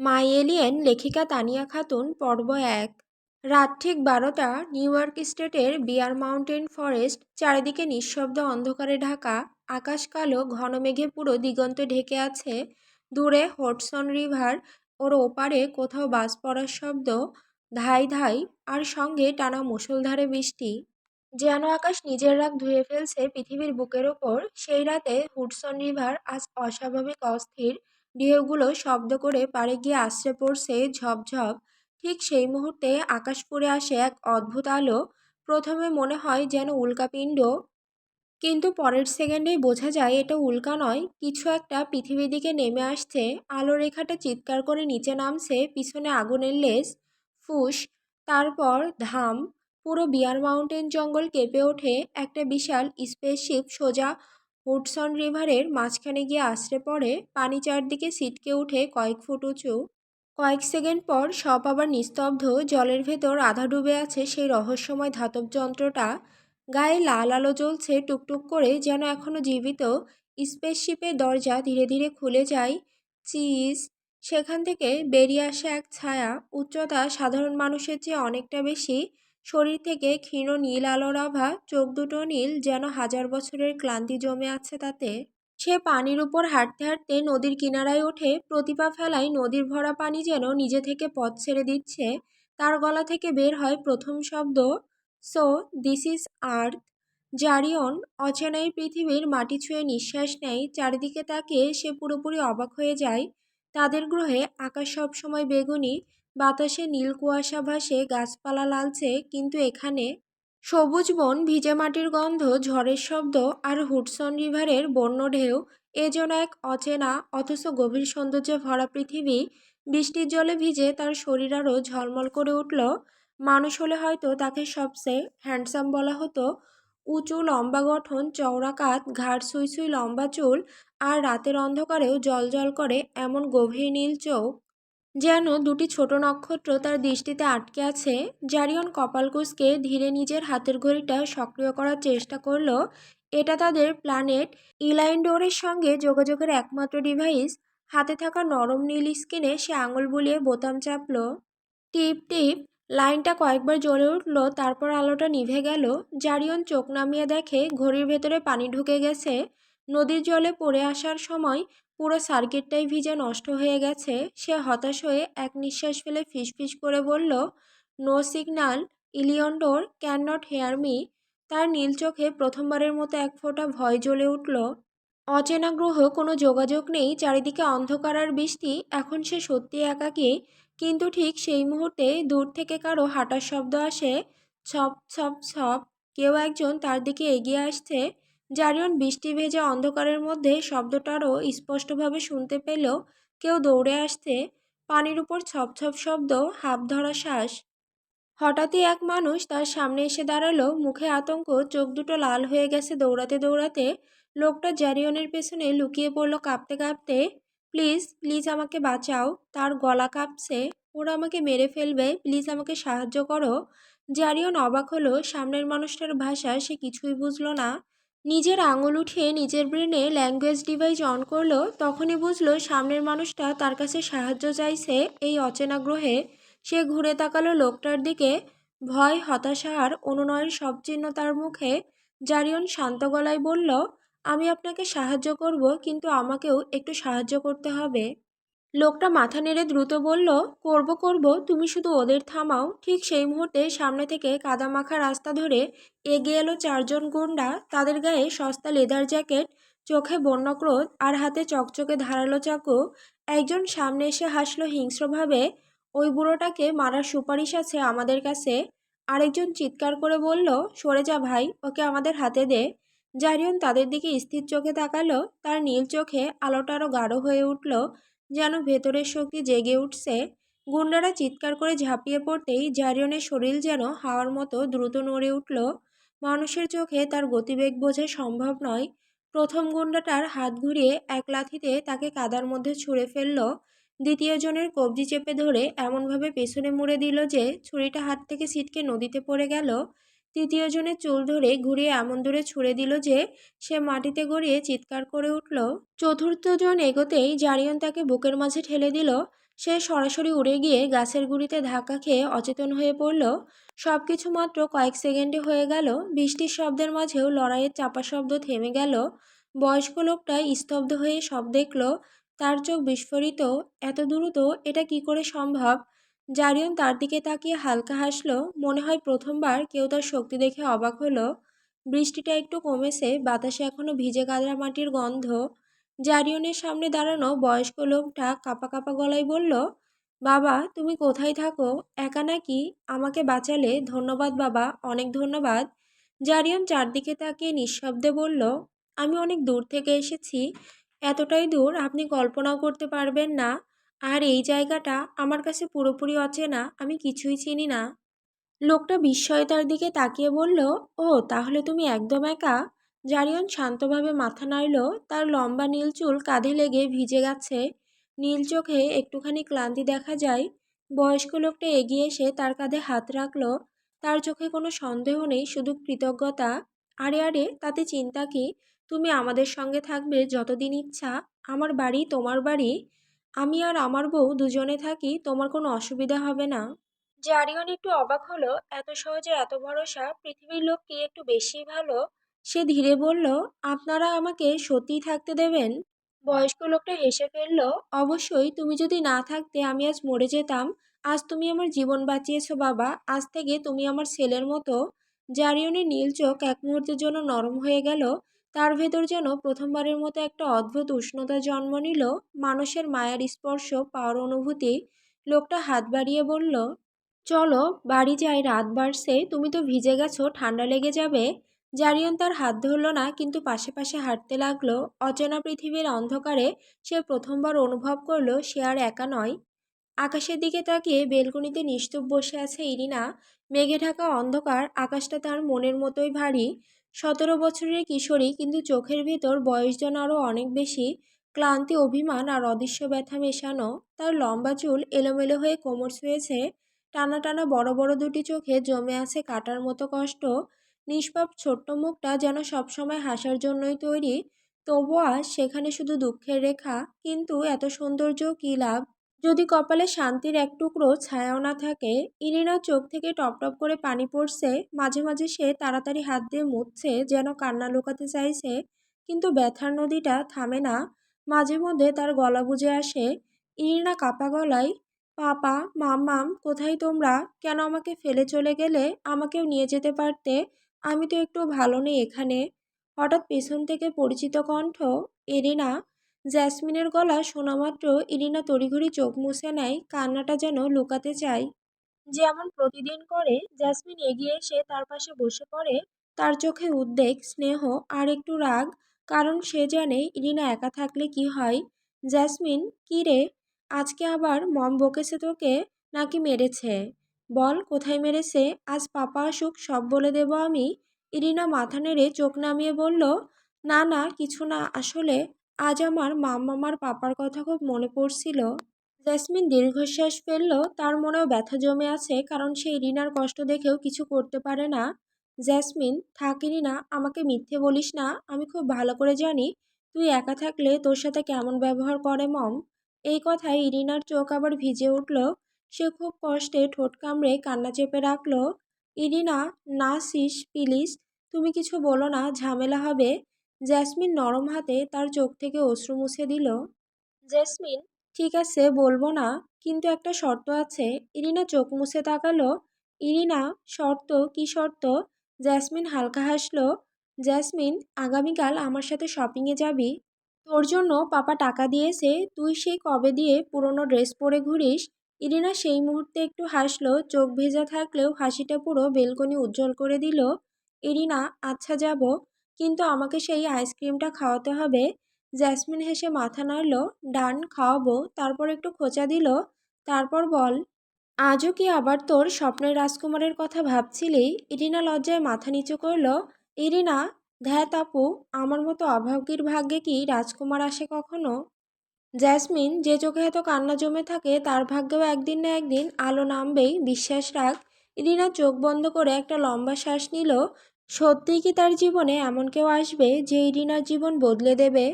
মাই alien, লেখিকা তানিয়া খাতুন, পর্ব এক। রাত ঠিক বারোটা, নিউ ইয়র্ক স্টেটের বিয়ার মাউন্টেন ফরেস্ট, চারিদিকে নিঃশব্দ অন্ধকারে ঢাকা, আকাশ কালো, ঘন মেঘে পুরো দিগন্ত ঢেকে আছে। দূরে হডসন রিভার ওর ওপারে কোথাও বাস পড়ার শব্দ, ধাই ধাই, আর সঙ্গে টানা মুষলধারে বৃষ্টি। যেন আকাশ নিজের রাগ ধুয়ে ফেলছে পৃথিবীর বুকের ওপর, সেই রাতে হুডসন রিভার আজ অস্বাভাবিক অস্থির ঢেউগুলো শব্দ করে পাড়ে গিয়ে আশ্রে পড়ছে ঝপঝপ। ঠিক সেই মুহূর্তে আকাশ ফুরে আসে এক অদ্ভুত আলো। প্রথমে মনে হয় যেন উল্কাপিণ্ড কিন্তু পরের সেকেন্ডেই বোঝা যায় এটা উল্কা নয়, কিছু একটা পৃথিবীর দিকে নেমে আসছে। আলো রেখাটা চিৎকার করে নিচে নামছে, পিছনে আগুনের লেজ, ফুস, তারপর ধাম। পুরো বিয়ার মাউন্টেন জঙ্গল কেঁপে ওঠে। একটা বিশাল স্পেসশিপ সোজা হুডসন রিভারের মাঝখানে গিয়ে আশ্রে পড়ে, পানি চারদিকে ছিটকে উঠে কয়েক ফুট উঁচু। কয়েক সেকেন্ড পর সব আবার নিস্তব্ধ, জলের ভেতর আধা ডুবে আছে সেই রহস্যময় ধাতব যন্ত্রটা। গায়ে লাল আলো জ্বলছে টুকটুক করে যেন এখনও জীবিত। স্পেসশিপের দরজা ধীরে ধীরে খুলে যায়। চিজ, সেখান থেকে বেরিয়ে আসে এক ছায়া। উচ্চতা সাধারণ মানুষের চেয়ে অনেকটা বেশি। শরীর থেকে ক্ষীণ নীল আলোর আভা চোখ দুটো নীল যেন হাজার বছরের ক্লান্তি জমে আছে তাতে। সে পানির উপর হাঁটতে হাঁটতে নদীর কিনারায় ওঠে প্রতিপা ফেলায় নদীর ভরা পানি যেন নিজে থেকে পথ ছেড়ে দিচ্ছে। তার গলা থেকে বের হয় প্রথম শব্দ, so, this is Earth. Zarion অচেনাই পৃথিবীর মাটি ছুঁয়ে নিঃশ্বাস নেয়, চারিদিকে তাকে সে পুরোপুরি অবাক হয়ে যায়। তাদের গ্রহে আকাশ সবসময় বেগুনি বাতাসে নীল কুয়াশা ভাসে, গাছপালা লালছে কিন্তু এখানে সবুজ বন, ভিজে মাটির গন্ধ, ঝড়ের শব্দ আর হুডসন রিভারের বন্য ঢেউ এ যেন এক অচেনা, অথচ গভীর সৌন্দর্যে ভরা পৃথিবী। বৃষ্টির জলে ভিজে তার শরীর আরও ঝলমল করে উঠল। মানুষ হলে হয়তো তাকে সবচেয়ে হ্যান্ডসাম বলা হতো। উঁচু লম্বা গঠন, চওড়া কাত ঘাড় সুই সুই লম্বা চুল আর রাতের অন্ধকারেও জল জল করে এমন গভীর নীল চোখ। যেন দুটি ছোট নক্ষত্র তার দৃষ্টিতে আটকে আছে, জারিয়ন কপাল কুচকে ধীরে নিজের হাতের ঘড়িটা সক্রিয় করার চেষ্টা করল। এটা তাদের প্ল্যানেট ইলাইন্ডোরের সঙ্গে যোগাযোগের একমাত্র ডিভাইস। হাতে থাকা নরম নীল স্কিনে সে আঙুল বুলিয়ে বোতাম চাপল। টিপ টিপ, লাইনটা কয়েকবার জ্বলে উঠল, তারপর আলোটা নিভে গেল। জারিয়ন চোখ নামিয়ে দেখে ঘড়ির ভেতরে পানি ঢুকে গেছে। নদীর জলে পড়ে আসার সময় পুরো সার্কিটটাই ভিজে নষ্ট হয়ে গেছে, সে হতাশ হয়ে এক নিঃশ্বাস ফেলে ফিসফিস করে বলল no signal Iliondor can not hear me তার নীল চোখে প্রথমবারের মতো এক ফোঁটা ভয় জ্বলে উঠল। অচেনা গ্রহ কোনো যোগাযোগ নেই, চারিদিকে অন্ধকার আর বৃষ্টি, এখন সে সত্যি একাকী, কিন্তু ঠিক সেই মুহূর্তে দূর থেকে কারও হাঁটার শব্দ আসে, ছপ ছপ ছপ, কেউ একজন তার দিকে এগিয়ে আসছে জারিয়ন বৃষ্টি ভেজা অন্ধকারের মধ্যে শব্দটারও স্পষ্টভাবে শুনতে পেল কেউ দৌড়ে আসছে পানির উপর ছপ ছপ শব্দ হাফ ধরা শ্বাস। হঠাৎই এক মানুষ তার সামনে এসে দাঁড়াল। মুখে আতঙ্ক, চোখ দুটো লাল হয়ে গেছে দৌড়াতে দৌড়াতে। লোকটা জারিয়নের পেছনে লুকিয়ে পড়ল কাঁপতে কাঁপতে। প্লিজ প্লিজ আমাকে বাঁচাও। তার গলা কাঁপছে। ওরা আমাকে মেরে ফেলবে। প্লিজ আমাকে সাহায্য করো। জারিয়ন অবাক হলো। সামনের মানুষটার ভাষা সে কিছুই বুঝলো না। নিজের আঙুল উঠিয়ে নিজের ব্রেনে ল্যাঙ্গুয়েজ ডিভাইস অন করল, তখনই বুঝলো সামনের মানুষটা তার কাছে সাহায্য চাইছে এই অচেনা গ্রহে। সে ঘুরে তাকালো লোকটার দিকে। ভয়, হতাশা আর অনুনয়ের সব চিহ্ন তার মুখে। জারিয়ন শান্ত গলায় বলল, আমি আপনাকে সাহায্য করব, কিন্তু আমাকেও একটু সাহায্য করতে হবে। লোকটা মাথা নেড়ে দ্রুত বলল, করব করব, তুমি শুধু ওদের থামাও। ঠিক সেই মুহূর্তে সামনে থেকে কাদামাখা রাস্তা ধরে এগিয়ে এলো চারজন গুন্ডা। তাদের গায়ে সস্তা লেদার জ্যাকেট, চোখে বন্যক্রোধ আর হাতে চকচকে ধারালো চাকু। একজন সামনে এসে হাসলো হিংস্রভাবে, ওই বুড়োটাকে মারার সুপারিশ আছে আমাদের কাছে। আরেকজন চিৎকার করে বলল, সরে যা ভাই, ওকে আমাদের হাতে দে। জারিয়ন তাদের দিকে স্থির চোখে তাকালো। তার নীল চোখে আলোটা আরও গাঢ় হয়ে উঠল। যেন ভেতরের শক্তি জেগে উঠছে। গুন্ডারা চিৎকার করে ঝাঁপিয়ে পড়তেই জারিয়নের শরীর যেন হাওয়ার মতো দ্রুত নড়ে উঠল। মানুষের চোখে তার গতিবেগ বোঝা সম্ভব নয়। প্রথম গুন্ডাটার হাত ঘুরিয়ে এক লাথিতে তাকে কাদার মধ্যে ছুঁড়ে ফেলল। দ্বিতীয় জনের কবজি চেপে ধরে এমনভাবে পেছনে মুড়ে দিল যে ছুরিটা হাত থেকে ছিটকে নদীতে পড়ে গেল। তৃতীয় জনের চুল ধরে ঘুরিয়ে এমন দূরে ছুড়ে দিল যে সে মাটিতে গড়িয়ে চিৎকার করে উঠল। চতুর্থ জন এগোতেই জারিয়ন তাকে বুকের মাঝে ঠেলে দিল। সে সরাসরি উড়ে গিয়ে গাছের গুঁড়িতে ধাক্কা খেয়ে অচেতন হয়ে পড়ল। সব কিছু মাত্র কয়েক সেকেন্ডে হয়ে গেল। বৃষ্টির শব্দের মাঝেও লড়াইয়ের চাপা শব্দ থেমে গেল। বয়স্ক লোকটা স্তব্ধ হয়ে সব দেখল। তার চোখ বিস্ফোরিত। এত দ্রুত এটা কি করে সম্ভব? জারিয়ন তার দিকে তাকিয়ে হালকা হাসলো, মনে হয় প্রথমবার কেউ তার শক্তি দেখে অবাক হলো। বৃষ্টিটা একটু কমেছে, বাতাসে এখনও ভিজে কাদরা মাটির গন্ধ। জারিয়নের সামনে দাঁড়ানো বয়স্ক লোকটা কাপা কাপা গলায় বলল, বাবা, তুমি কোথায় থাকো? একা নাকি? আমাকে বাঁচালে ধন্যবাদ বাবা, অনেক ধন্যবাদ। জারিয়ন চারদিকে তাকিয়ে নিঃশব্দে বলল, আমি অনেক দূর থেকে এসেছি। এতটাই দূর আপনি কল্পনাও করতে পারবেন না। আর এই জায়গাটা আমার কাছে পুরোপুরি অচেনা, আমি কিছুই চিনি না। লোকটা বিস্ময়ে তার দিকে তাকিয়ে বলল, ও, তাহলে তুমি একদম একা? জারিয়ন শান্তভাবে মাথা নাড়ল, তার লম্বা নীল চুল কাঁধে লেগে ভিজে গেছে। নীল চোখে একটুখানি ক্লান্তি দেখা যায়। বয়স্ক লোকটা এগিয়ে এসে তার কাঁধে হাত রাখল। তার চোখে কোনো সন্দেহ নেই, শুধু কৃতজ্ঞতা। আরে আরে, তাতে চিন্তা কি? তুমি আমাদের সঙ্গে থাকবে যতদিন ইচ্ছা। আমার বাড়ি তোমার বাড়ি। আমি আর আমার বউ দুজনে থাকি তোমার কোনো অসুবিধা হবে না? জারিয়ন একটু অবাক হলো এত সহজে এত ভরসা পৃথিবীর লোক কি একটু বেশি ভালো? সে ধীরে বলল আপনারা আমাকে সত্যিই থাকতে দেবেন? বয়স্ক লোকটা হেসে ফেলল অবশ্যই তুমি যদি না থাকতে আমি আজ মরে যেতাম। আজ তুমি আমার জীবন বাঁচিয়েছো বাবা। আজ থেকে তুমি আমার ছেলের মতো। জারিয়নের নীল চোখ এক মুহূর্তের জন্য নরম হয়ে গেল। তার ভেতর যেন প্রথমবারের মতো একটা অদ্ভুত উষ্ণতা জন্ম নিল। মানুষের মায়ার স্পর্শ, পাওয়ার অনুভূতি, লোকটা হাত বাড়িয়ে বলল, চলো, বাড়ি যাই, রাত বাড়ছে, তুমি তো ভিজে গেছো, ঠান্ডা লেগে যাবে। জারিয়ন তার হাত ধরল না, কিন্তু পাশে পাশে হাঁটতে লাগল। অচেনা পৃথিবীর অন্ধকারে সে প্রথমবার অনুভব করল সে আর একা নয়। আকাশের দিকে তাকিয়ে বেলকনিতে নিস্তব্ধ বসে আছে ইরিনা। মেঘে ঢাকা অন্ধকার, আকাশটা তার মনের মতোই ভারী। সতেরো বছরের কিশোরী, কিন্তু চোখের ভেতর বয়স যেন আরও অনেক বেশি, ক্লান্তি, অভিমান আর অদৃশ্য ব্যথা মেশানো, তার লম্বা চুল এলোমেলো হয়ে কোমর ছুঁয়েছে, টানা টানা বড় বড় দুটি চোখে জমে আছে কাটার মতো কষ্ট, নিষ্পাপ ছোট্ট মুখটা যেন সবসময় হাসার জন্যই তৈরি, তবুও আজ সেখানে শুধু দুঃখের রেখা, কিন্তু এত সৌন্দর্য কী লাভ? যদি কপালে শান্তির এক টুকরো ছায়াও না থাকে ইরিনার চোখ থেকে টপ টপ করে পানি পড়ছে। মাঝে মাঝে সে তাড়াতাড়ি হাত দিয়ে মুছছে, যেন কান্না লুকাতে চাইছে, কিন্তু ব্যথার নদীটা থামে না। মাঝে মধ্যে তার গলা বুঝে আসে ইরিনা কাপা গলায়, পাপা, মাম্মাম, কোথায় তোমরা? কেন আমাকে ফেলে চলে গেলে? আমাকেও নিয়ে যেতে পারতে? আমি তো একটু ভালো নেই এখানে। হঠাৎ পেছন থেকে পরিচিত কণ্ঠ এরিনা জ্যাসমিনের গলা শোনা মাত্র ইরিনা তড়িঘড়ি চোখ মুছে নেয়, কান্নাটা যেন লুকাতে চায়। যেমন প্রতিদিন করে, জ্যাসমিন এগিয়ে এসে তার পাশে বসে পড়ে। তার চোখে উদ্বেগ, স্নেহ আর একটু রাগ, কারণ সে জানে ইরিনা একা থাকলে কি হয়। জ্যাসমিন, কি রে? আজকে আবার মম বকেছে তোকে নাকি মেরেছে? বল, কোথায় মেরেছে? আজ পাপা আসুক, সব বলে দেব আমি। ইরিনা মাথা নেড়ে চোখ নামিয়ে বলল, না না, কিছু না, আসলে আজ আমার মাম্মামার পাপার কথা খুব মনে পড়ছিল। জ্যাসমিন দীর্ঘশ্বাস ফেলল, তার মনেও ব্যথা জমে আছে, কারণ সেই ইরিনার কষ্ট দেখেও কিছু করতে পারে না। জ্যাসমিন থাকিনি না, আমাকে মিথ্যে বলিস না, আমি খুব ভালো করে জানি, তুই একা থাকলে তোর সাথে কেমন ব্যবহার করে মম? এই কথায় ইরিনার চোখ আবার ভিজে উঠল, সে খুব কষ্টে ঠোঁট কামড়ে কান্না চেপে রাখল, ইরিনা, না, সিস, প্লিজ, তুমি কিছু বলো না, ঝামেলা হবে। জ্যাসমিন নরম হাতে তার চোখ থেকে অশ্রু মুছে দিল। জেসমিন, ঠিক আছে, বলব না, কিন্তু একটা শর্ত আছে। ইরিনা চোখ মুছে তাকালো। ইরিনা, শর্ত? কি শর্ত? জ্যাসমিন হালকা হাসলো। জ্যাসমিন আগামীকাল আমার সাথে শপিংয়ে যাবি। তোর জন্য পাপা টাকা দিয়েছে, তুই সেই কবে দিয়ে পুরনো ড্রেস পরে ঘুরিস? ইরিনা সেই মুহূর্তে একটু হাসলো। চোখ ভেজা থাকলেও হাসিটা পুরো বেলকনি উজ্জ্বল করে দিল। ইরিনা আচ্ছা যাব। কিন্তু আমাকে সেই আইসক্রিমটা খাওয়াতে হবে। জ্যাসমিন হেসে মাথা নাড়ল, ডান, খাওয়াবো। তারপর একটু খোঁচা দিল, তারপর বল। আজও কি আবার তোর স্বপ্নের রাজকুমারের কথা ভাবছিলি? ইরিনা লজ্জায় মাথা নিচু করল, ইরিনা, ধ্যাত আপু, আমার মতো অভাগীর ভাগ্যে কি রাজকুমার আসে কখনো? জ্যাসমিন যে চোখে এত কান্না জমে থাকে, তার ভাগ্যেও একদিন না একদিন আলো নামবেই, বিশ্বাস রাখ। ইরিনা চোখ বন্ধ করে একটা লম্বা শ্বাস নিল সত্যিই কি তার জীবনে এমন কেউ আসবে যে ইরিনার জীবন বদলে দেবে?